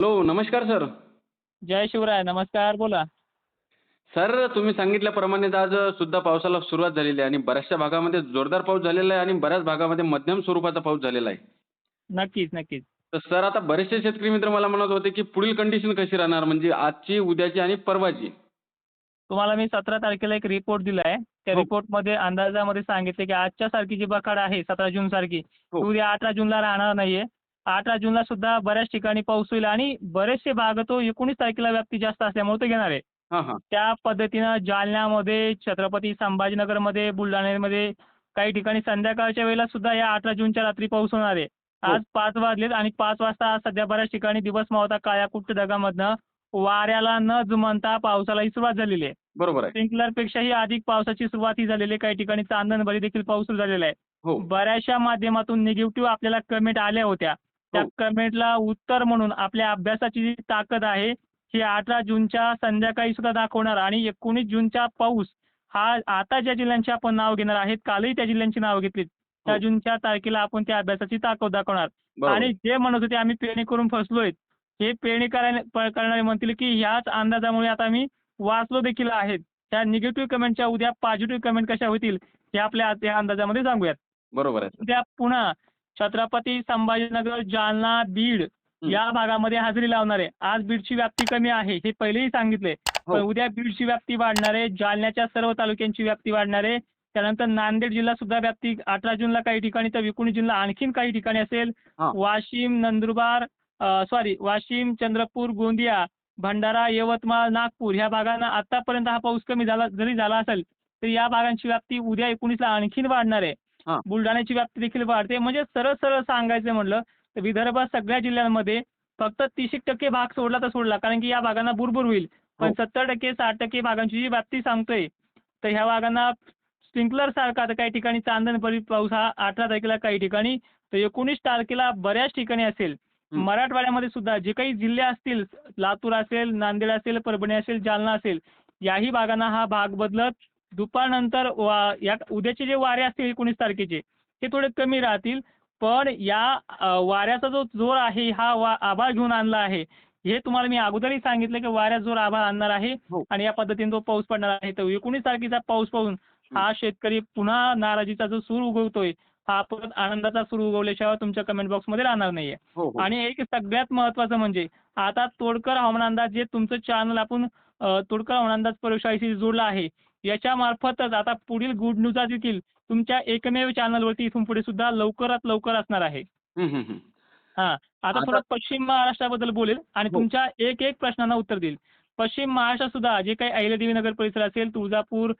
Hello नमस्कार sir. जय शिवराय नमस्कार बोला. सर तुम्ही सांगितल्याप्रमाणे आज सुद्धा पावसाला सुरुवात झालेली आहे आणि बऱ्याचशा भागामध्ये जोरदार पाऊस झालेला आहे आणि बऱ्याच भागामध्ये मध्यम स्वरूपाचा पाऊस झालेला आहे. नक्कीच नक्कीच. तर सर आता बरेचसे शेतकरी मित्र मला म्हणत होते की पुढील कंडिशन कशी राहणार? म्हणजे आजची उद्याची आणि परवाची. तुम्हाला मी सतरा तारखेला एक रिपोर्ट दिला आहे त्या हो. रिपोर्टमध्ये अंदाजामध्ये सांगितले की आजच्या सारखी जी बखाड आहे सतरा जून सारखी हो. उद्या अठरा जूनला राहणार नाहीये. अठरा जूनला सुद्धा बऱ्याच ठिकाणी पाऊस होईल आणि बरेचसे भाग तो एकोणीस तारखेला व्याप्ती जास्त असल्यामुळे तो घेणार आहे. हां हां. त्या पद्धतीनं जालन्यामध्ये छत्रपती संभाजीनगरमध्ये बुलढाण्यामध्ये काही ठिकाणी संध्याकाळच्या वेळेला सुद्धा या अठरा जूनच्या रात्री पाऊस होणार आहे. हो. आज पाच वाजलेत आणि पाच वाजता आज सध्या बऱ्याच ठिकाणी दिवस मावता काळ्या कुट्ट ढगामधनं वाऱ्याला न जुमानता पावसालाही सुरुवात झालेली आहे. बरोबर आहे. स्प्रिंकलरपेक्षाही अधिक पावसाची सुरुवात ही झालेली आहे. काही ठिकाणी चांदणबरी देखील पाऊस झालेला आहे. हो. बऱ्याचशा माध्यमातून निगेटिव्ह आपल्याला कमेंट आल्या होत्या. त्या हो. कमेंटला उत्तर म्हणून आपल्या अभ्यासाची जी ताकद आहे ही अठरा जूनच्या संध्याकाळी सुद्धा दाखवणार आणि एकोणीस जूनचा पाऊस हा आता ज्या जिल्ह्यांची आपण नाव घेणार आहेत कालही त्या जिल्ह्यांची नावं घेतलीत त्या हो. जूनच्या तारखेला आपण त्या अभ्यासाची ताकद दाखवणार. आणि जे म्हणत होते आम्ही पेरणी करून फसलोय हे पेरणी करणारे म्हणतील की ह्याच अंदाजामुळे आता आम्ही वाचलो देखील आहेत. त्या निगेटिव्ह कमेंटच्या उद्या पॉझिटिव्ह कमेंट कशा होतील हे आपल्या आज या अंदाजामध्ये सांगूयात. बरोबर आहे. उद्या पुन्हा छत्रपती संभाजीनगर जालना बीड. या भागामध्ये हजेरी लावणार आहे आज बीडची व्याप्ती कमी आहे हे पहिलेही सांगितले हो. पण उद्या बीडची व्याप्ती वाढणार आहे जालन्याच्या सर्व तालुक्यांची व्याप्ती वाढणार आहे त्यानंतर नांदेड जिल्हा सुद्धा व्याप्ती अठरा जूनला काही ठिकाणी तर एकोणीस जूनला आणखीन काही ठिकाणी असेल. वाशिम नंदुरबार सॉरी वाशिम चंद्रपूर गोंदिया भंडारा यवतमाळ नागपूर ह्या भागांना आतापर्यंत हा पाऊस कमी झाला जरी झाला असेल तरी या भागांची व्याप्ती उद्या एकोणीसला आणखीन वाढणार आहे. बुलढाण्याची व्याप्ती देखील वाढते. म्हणजे सरळ सरळ सांगायचं म्हणलं तर विदर्भात सगळ्या जिल्ह्यांमध्ये फक्त तीस टक्के भाग सोडला तर सोडला. कारण की या भागांना बुरबुर होईल. पण हो. सत्तर टक्के साठ टक्के भागांची जी व्याप्ती सांगतोय तर ह्या भागांना स्प्रिंकलर सारखा आता काही ठिकाणी चांदणपरी पाऊस हा अठरा तारखेला काही ठिकाणी तर एकोणीस तारखेला बऱ्याच ठिकाणी असेल. मराठवाड्यामध्ये सुद्धा जे काही जिल्हे असतील लातूर असेल नांदेड असेल परभणी असेल जालना असेल याही भागांना हा भाग बदलत दुपारनंतर वा या उद्याचे जे वारे असतील एकोणीस तारखेचे ते थोडे कमी राहतील. पण या वाऱ्याचा जो जोर आहे हा वा आभाळ घेऊन आणला आहे. हे तुम्हाला मी अगोदरही सांगितलं की वाऱ्यात जोर आभाळ आणणार आहे हो. आणि या पद्धतीने तो पाऊस पडणार आहे. तर एकोणीस तारखेचा पाऊस पाहून हा शेतकरी पुन्हा नाराजीचा जो सूर उगवतोय हा परत आनंदाचा सूर उगवल्याशिवाय तुमच्या कमेंट बॉक्समध्ये राहणार नाहीये. हो हो. आणि एक सगळ्यात महत्वाचं म्हणजे आता तोडकर हवामान अंदाज जे तुमचं चॅनल आपण तोडकर हवामान अंदाज प्रयोगशाळेशी जोडलं आहे याच्या मार्फतच आता पुढील गुड न्यूज देखील तुमच्या एकमेव चॅनलवरती इथून पुढे सुद्धा लवकरात लवकर असणार आहे. हं, आता थोडं पश्चिम महाराष्ट्राबद्दल बोलेल आणि हो. तुमच्या एक एक प्रश्नांना उत्तर देईल. पश्चिम महाराष्ट्रात सुद्धा जे काही अहिल्यादेवी नगर परिसर असेल तुळजापूर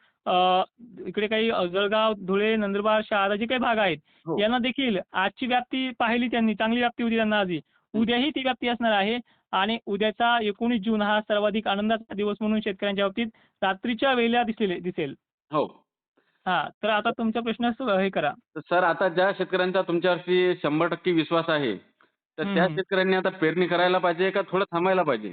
इकडे काही जळगाव धुळे नंदुरबार शहादा जे काही भाग आहेत हो. यांना देखील आजची व्याप्ती पाहिली त्यांनी चांगली व्याप्ती होती त्यांना आधी. उद्याही ती व्याप्ती असणार आहे. आणि उद्याचा एकोणीस जून हा सर्वाधिक आनंदाचा दिवस म्हणून शेतकऱ्यांच्या बाबतीत रात्रीच्या वेळेला दिसलेले दिसेल. हो. हा तर आता तुमचा प्रश्न हे करा. सर आता ज्या शेतकऱ्यांचा तुमच्यावरती शंभर टक्के विश्वास आहे तर त्या. शेतकऱ्यांनी आता पेरणी करायला पाहिजे का थोडं थांबायला पाहिजे?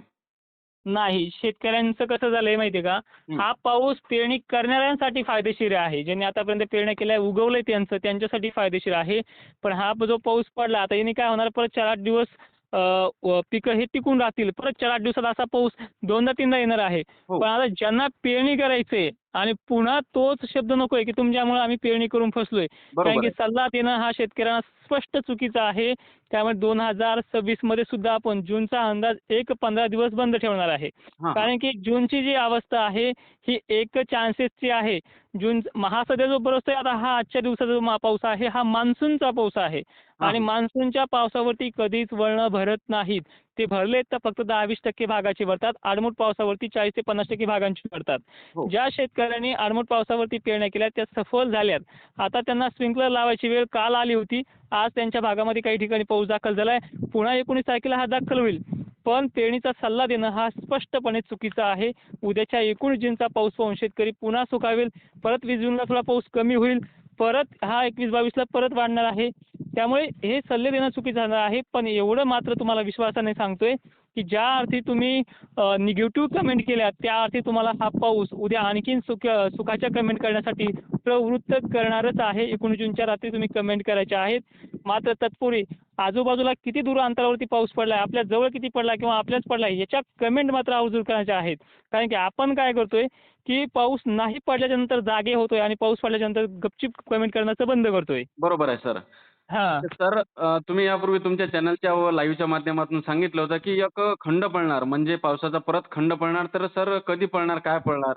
नाही शेतकऱ्यांचं कसं झालंय माहितीये का? हं. पाऊस पेरणी करणाऱ्यांसाठी फायदेशीर आहे. ज्यांनी आतापर्यंत पेरण्या केल्या उगवलंय त्यांचं त्यांच्यासाठी फायदेशीर आहे. पण हा जो पाऊस पडला आता याने काय होणार? परत चार आठ दिवस पिकं हे टिकून राहतील परत चार आठ दिवसात असा पाऊस दोनदा तीनदा येणार आहे हो. पण आता ज्यांना पेरणी करायचंय आणि पुन्हा तोच शब्द नकोय की तुमच्यामुळे आम्ही पेरणी करून फसलोय कारण की. सल्ला देणं हा शेतकऱ्यांना स्पष्ट चुकीचा आहे त्यामुळे दोन हजार सव्वीसमध्ये सुद्धा आपण जूनचा अंदाज एक पंधरा दिवस बंद ठेवणार आहे. कारण की जूनची जी अवस्था आहे ही एक चान्सेसची आहे जून महासध्या जो बरसतोय आता हा आजच्या दिवसाचा जो पाऊस आहे हा मान्सूनचा पाऊस आहे आणि. मान्सूनच्या पावसावरती कधीच वळणं भरत नाहीत ते भरले तर फक्त दहा वीस टक्के भागाची भरतात. आडमुठ पावसावरती चाळीस ते पन्नास टक्के भागांची भरतात. हो. ज्या शेतकऱ्यांनी आडमुठ पावसावरती पेरण्या केल्या त्या सफल झाल्यात. आता त्यांना स्प्रिंकलर लावायची वेळ काल आली होती. आज त्यांच्या भागामध्ये काही ठिकाणी पाऊस दाखल झालाय. पुन्हा एकोणीस तारखेला हा दाखल होईल. पण पेरणीचा सल्ला देणं हा स्पष्टपणे चुकीचा आहे. उद्याच्या एकोणीस जूनचा पाऊस पाहून शेतकरी पुन्हा सुकावेल परत वीस जूनला थोडा पाऊस कमी होईल. परत हा एकवीस बावीसला परत वाढणार आहे. त्यामुळे हे सल्ले देणं चुकीचं झालं आहे पण एवढं मात्र तुम्हाला विश्वासाने सांगतोय की ज्या अर्थी तुम्ही निगेटिव्ह कमेंट केल्या त्या अर्थी तुम्हाला हा पाऊस उद्या आणखीन सुख सुखाच्या कमेंट करण्यासाठी प्रवृत्त करणारच आहे. एकोणीस जूनच्या रात्री तुम्ही कमेंट करायच्या आहेत. मात्र तत्पूर्वी आजूबाजूला किती दूर अंतरावरती पाऊस पडलाय आपल्या जवळ किती पडला किंवा आपल्याच पडलाय याच्या कमेंट मात्र आवर्जून करायच्या आहेत. कारण की आपण काय करतोय की पाऊस नाही पडल्याच्या नंतर जागे होतोय आणि पाऊस पडल्याच्या नंतर गपचिप कमेंट करण्याचं बंद करतोय. बरोबर आहे सर. हा. सर अ, तुम्ही यापूर्वी तुमच्या चॅनलच्या व लाईव्हच्या माध्यमातून सांगितलं होतं की एक खंड पडणार म्हणजे पावसाचा परत खंड पडणार तर सर कधी पडणार काय पडणार?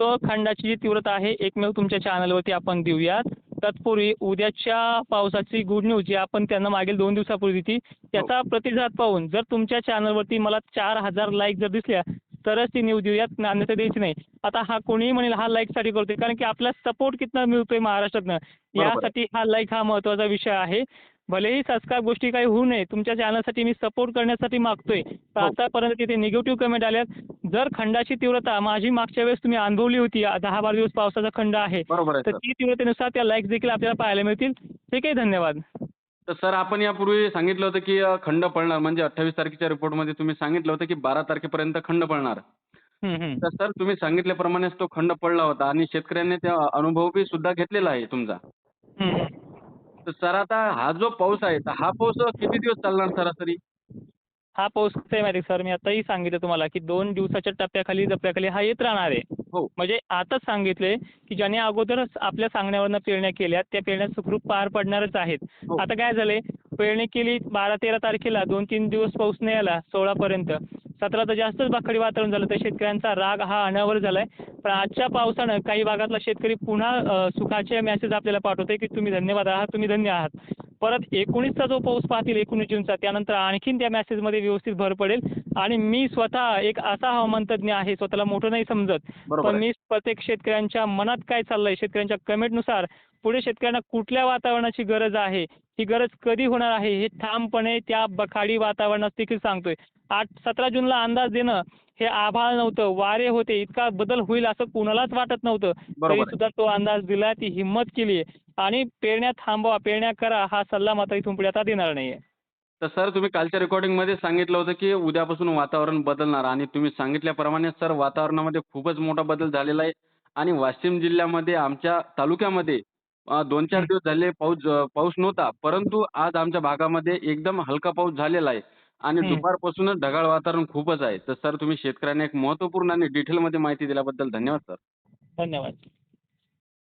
तो खंडाची जी तीव्रता आहे एकमेव तुमच्या चॅनलवरती आपण देऊयात. तत्पूर्वी उद्याच्या पावसाची गुड न्यूज जी आपण त्यांना मागील दोन दिवसापूर्वी दिली त्याचा प्रतिसाद पाहून जर तुमच्या चॅनलवरती मला चार हजार लाईक जर दिसल्या तरच ती न्यूज देऊयात अन्यथा द्यायची नाही. आता हा कोणीही म्हणेल हा लाईकसाठी करतोय. कारण की आपला सपोर्ट कितना मिळतोय महाराष्ट्रातनं. यासाठी हा लाईक हा महत्त्वाचा विषय आहे. भलेही संस्कार गोष्टी काही होऊ नये तुमच्या चॅनलसाठी मी सपोर्ट करण्यासाठी मागतोय. तर हो. आतापर्यंत तिथे निगेटिव्ह कमेंट आल्यात. जर खंडाची तीव्रता माझी मागच्या वेळेस तुम्ही अनुभवली होती दहा बारा दिवस पावसाचा खंड आहे तर ती तीव्रतेनुसार त्या लाईक्स देखील आपल्याला पाहायला मिळतील. ठीक आहे धन्यवाद. तर सर आपण यापूर्वी सांगितलं होतं की खंड पडणार म्हणजे अठ्ठावीस तारखेच्या रिपोर्टमध्ये तुम्ही सांगितलं होतं की बारा तारखेपर्यंत खंड पडणार. तर सर तुम्ही सांगितल्याप्रमाणेच तो खंड पडला होता आणि शेतकऱ्यांनी त्या अनुभव बी सुद्धा घेतलेला आहे तुमचा. तर सर आता हा जो पाऊस आहे तर हा पाऊस किती दिवस चालणार सरासरी हा पाऊस कसं आहे माहिती आहे सर? मी आताही सांगितलं तुम्हाला की दोन दिवसाच्या टप्प्याखाली टप्प्याखाली हा येत राहणार आहे. हो. म्हणजे आताच सांगितलंय की ज्याने अगोदरच आपल्या सांगण्यावरनं पेरण्या केल्या त्या पेरण्या सुखरूप पार पडणारच आहेत. हो. आता काय झालंय? पेरणी केली बारा तेरा तारखेला दोन तीन दिवस पाऊस नाही आला सोळा पर्यंत. सतरा तर जास्तच बाखडी वातावरण झालं तर शेतकऱ्यांचा राग हा अनावर झालाय. पण आजच्या पावसानं काही भागातला शेतकरी पुन्हा अं, सुखाचे मेसेज आपल्याला पाठवतोय की तुम्ही धन्यवाद आहात तुम्ही धन्य आहात. परत एकोणीसचा जो पाऊस पाहतील एकोणीस जूनचा त्यानंतर आणखीन त्या मेसेजमध्ये व्यवस्थित भर पडेल आणि मी स्वतः एक असा हवामान तज्ज्ञ आहे स्वतःला मोठं नाही समजत पण. मी प्रत्येक शेतकऱ्यांच्या मनात काय चाललंय शेतकऱ्यांच्या कमेंटनुसार पुढे शेतकऱ्यांना कुठल्या वातावरणाची गरज आहे? ही गरज कधी होणार आहे? हे ठामपणे त्या बखाडी वातावरणात देखील सांगतोय. आठ सतरा जूनला अंदाज देणं हे आभाळ नव्हतं. वारे होते. इतका बदल होईल असं कुणालाच वाटत नव्हतं. तरी. सुद्धा तो अंदाज दिला ती हिंमत केली आणि पेरण्या थांबवा पेरण्या करा हा सल्ला मात्र इथून पुढे आता देणार नाहीये. तर सर तुम्ही कालच्या रेकॉर्डिंगमध्ये सांगितलं होतं की उद्यापासून वातावरण बदलणार आणि तुम्ही सांगितल्याप्रमाणे सर वातावरणामध्ये खूपच मोठा बदल झालेला आहे. आणि वाशिम जिल्ह्यामध्ये आमच्या तालुक्यामध्ये दोन चार. दिवस झाले पाऊस पाऊस नव्हता. परंतु आज आमच्या भागामध्ये एकदम हलका पाऊस झालेला आहे. आणि. दुपारपासूनच ढगाळ वातावरण खूपच आहे. तर सर तुम्ही शेतकऱ्यांना एक महत्त्वपूर्ण आणि डिटेलमध्ये माहिती दिल्याबद्दल धन्यवाद सर. धन्यवाद.